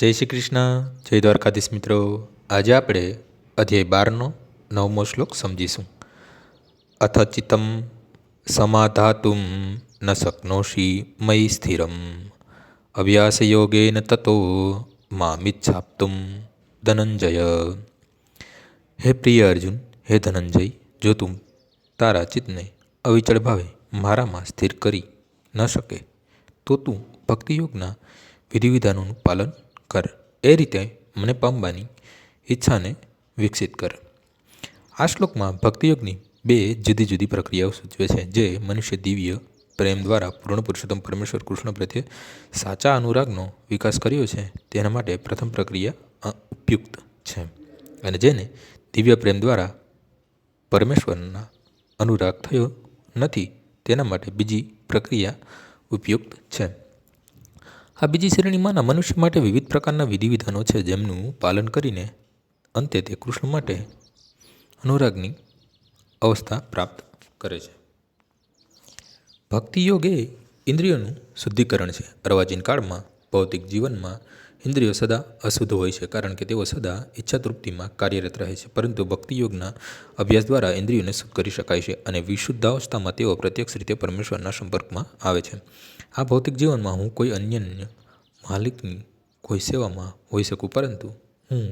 જય શ્રી કૃષ્ણ, જય દ્વારકાધીશ મિત્રો. આજે આપણે અધ્યાય બારનો નવમો શ્લોક સમજીશું. અથ ચિત્તમ સમાધાતુમ ન શક્નોષી મયી સ્થિરમ. અભ્યાસયોગેન તતો મામિચ્છાપ્તુમ ધનંજય. હે પ્રિય અર્જુન, હે ધનંજય, જો તું તારા ચિત્તને અવિચળ ભાવે મારામાં સ્થિર કરી ન શકે, તો તું ભક્તિયોગના વિધિવિધાનોનું પાલન કર. એ રીતે મને પામવાની ઈચ્છાને વિકસિત કર. આ શ્લોકમાં ભક્તિયોગની બે જુદી જુદી પ્રક્રિયાઓ સૂચવે છે, જે મનુષ્ય દિવ્ય પ્રેમ દ્વારા પૂર્ણ પુરુષોત્તમ પરમેશ્વર કૃષ્ણ પ્રત્યે સાચા અનુરાગનો વિકાસ કર્યો છે, તેના માટે પ્રથમ પ્રક્રિયા ઉપયુક્ત છે અને જેને દિવ્ય પ્રેમ દ્વારા પરમેશ્વરના અનુરાગ થયો નથી, તેના માટે બીજી પ્રક્રિયા ઉપયુક્ત છે. આ બીજી શ્રેણીમાંના મનુષ્ય માટે વિવિધ પ્રકારના વિધિવિધાનો છે, જેમનું પાલન કરીને અંતે તે કૃષ્ણ માટે અનુરાગની અવસ્થા પ્રાપ્ત કરે છે. ભક્તિ યોગ એ ઇન્દ્રિયોનું શુદ્ધિકરણ છે. અર્વાચીન કાળમાં ભૌતિક જીવનમાં ઇન્દ્રિયો સદા અશુદ્ધ હોય છે, કારણ કે તેઓ સદા ઈચ્છા તૃપ્તિમાં કાર્યરત રહે છે. પરંતુ ભક્તિયોગના અભ્યાસ દ્વારા ઇન્દ્રિયોને શુદ્ધ કરી શકાય છે અને વિશુદ્ધાવસ્થામાં તેઓ પ્રત્યક્ષ રીતે પરમેશ્વરના સંપર્કમાં આવે છે. આ ભૌતિક જીવનમાં હું કોઈ અન્ય માલિકની કોઈ સેવામાં હોઈ શકું, પરંતુ હું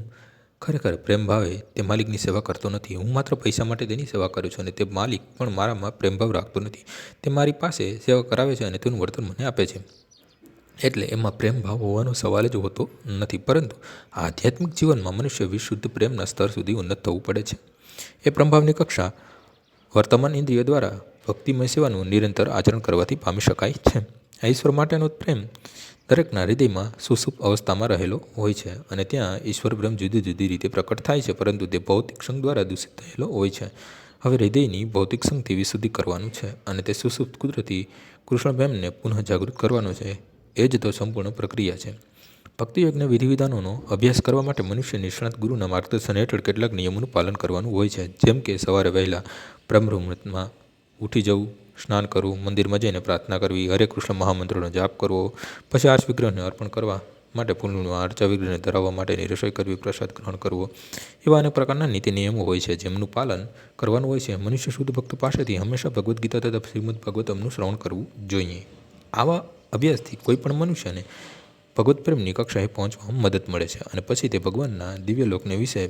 ખરેખર પ્રેમ ભાવે તે માલિકની સેવા કરતો નથી. હું માત્ર પૈસા માટે તેની સેવા કરું છું અને તે માલિક પણ મારામાં પ્રેમભાવ રાખતો નથી. તે મારી પાસે સેવા કરાવે છે અને તેનું વળતર મને આપે છે. એટલે એમાં પ્રેમભાવ હોવાનો સવાલ જ હોતો નથી. પરંતુ આધ્યાત્મિક જીવનમાં મનુષ્ય વિશુદ્ધ પ્રેમના સ્તર સુધી ઉન્નત થવું પડે છે. એ પ્રભાવની કક્ષા વર્તમાન ઇન્દ્રિય દ્વારા ભક્તિમય સેવાનું નિરંતર આચરણ કરવાથી પામી શકાય છે. ઈશ્વર માટેનો પ્રેમ દરેકના હૃદયમાં સુસુપ અવસ્થામાં રહેલો હોય છે અને ત્યાં ઈશ્વર પ્રેમ જુદી જુદી રીતે પ્રકટ થાય છે, પરંતુ તે ભૌતિક સંઘ દ્વારા દૂષિત થયેલો હોય છે. હવે હૃદયની ભૌતિક સંઘથી વિશુદ્ધિ કરવાનું છે અને તે સુસુપ્ત કુદરતી કૃષ્ણ પ્રેમને પુનઃ જાગૃત કરવાનો છે. એ જ તો સંપૂર્ણ પ્રક્રિયા છે. ભક્તિયોગના વિધિવિધાનોનો અભ્યાસ કરવા માટે મનુષ્ય નિષ્ણાત ગુરુના માર્ગદર્શન હેઠળ કેટલાક નિયમોનું પાલન કરવાનું હોય છે. જેમ કે સવારે વહેલા બ્રહ્મમુહૂર્તમાં ઉઠી જવું, સ્નાન કરવું, મંદિરમાં જઈને પ્રાર્થના કરવી, હરે કૃષ્ણ મહામંત્રોનો જાપ કરવો, પછી આર્ષ વિગ્રહને અર્પણ કરવા માટે ફૂલનું આર્ચા વિગ્રહને ધરાવવા માટેની રસોઈ કરવી, પ્રસાદ ગ્રહણ કરવો, એવા અનેક પ્રકારના નીતિ નિયમો હોય છે જેમનું પાલન કરવાનું હોય છે. મનુષ્ય શુદ્ધ ભક્ત પાસેથી હંમેશા ભગવદ્ ગીતા તથા શ્રીમદ ભગવતમનું શ્રવણ કરવું જોઈએ. આવા અભ્યાસથી કોઈ પણ મનુષ્યને ભગવત પ્રેમની કક્ષાએ પહોંચવામાં મદદ મળે છે અને પછી તે ભગવાનના દિવ્યલોકને વિશે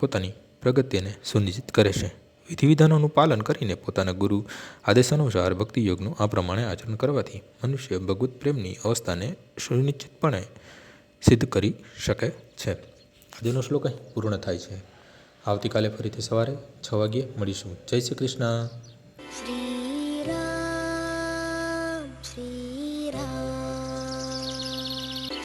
પોતાની પ્રગતિને સુનિશ્ચિત કરે છે. વિધિવિધાનોનું પાલન કરીને પોતાના ગુરુ આદેશ અનુસાર ભક્તિ આ પ્રમાણે આચરણ કરવાથી મનુષ્ય ભગવત પ્રેમની અવસ્થાને સુનિશ્ચિતપણે સિદ્ધ કરી શકે છે. આજનો શ્લોક પૂર્ણ થાય છે. આવતીકાલે ફરીથી સવારે છ વાગ્યે મળીશું. જય શ્રી કૃષ્ણ.